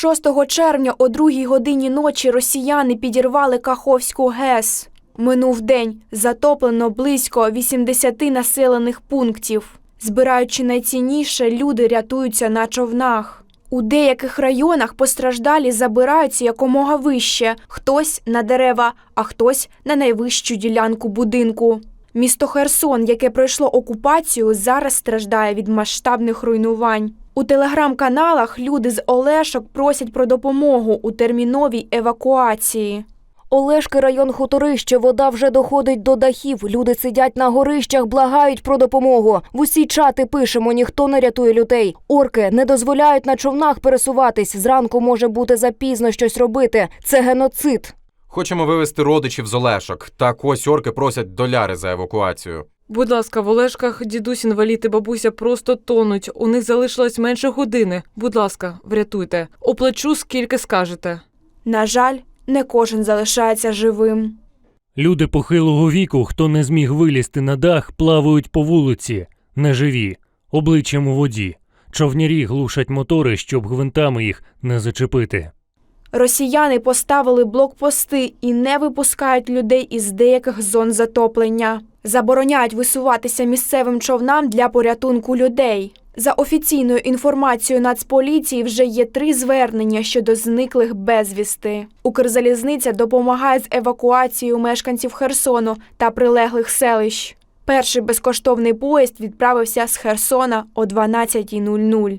6 червня о 2 годині ночі росіяни підірвали Каховську ГЕС. Минув день, затоплено близько 80 населених пунктів. Збираючи найцінніше, люди рятуються на човнах. У деяких районах постраждалі забираються якомога вище, хтось на дерева, а хтось на найвищу ділянку будинку. Місто Херсон, яке пройшло окупацію, зараз страждає від масштабних руйнувань. У телеграм-каналах люди з Олешок просять про допомогу у терміновій евакуації. Олешки район Хуторище, вода вже доходить до дахів. Люди сидять на горищах, благають про допомогу. В усі чати пишемо, ніхто не рятує людей. Орки не дозволяють на човнах пересуватись. Зранку може бути запізно щось робити. Це геноцид. Хочемо вивезти родичів з Олешок. Так ось орки просять доляри за евакуацію. Будь ласка, в Олешках дідусь інвалід і бабуся просто тонуть. У них залишилось менше години. Будь ласка, врятуйте. Оплачу скільки скажете. На жаль, не кожен залишається живим. Люди похилого віку, хто не зміг вилізти на дах, плавають по вулиці, неживі, обличчям у воді. Човнярі глушать мотори, щоб гвинтами їх не зачепити. Росіяни поставили блокпости і не випускають людей із деяких зон затоплення. Забороняють висуватися місцевим човнам для порятунку людей. За офіційною інформацією Нацполіції вже є три звернення щодо зниклих безвісти. Укрзалізниця допомагає з евакуацією мешканців Херсону та прилеглих селищ. Перший безкоштовний поїзд відправився з Херсона о 12.00.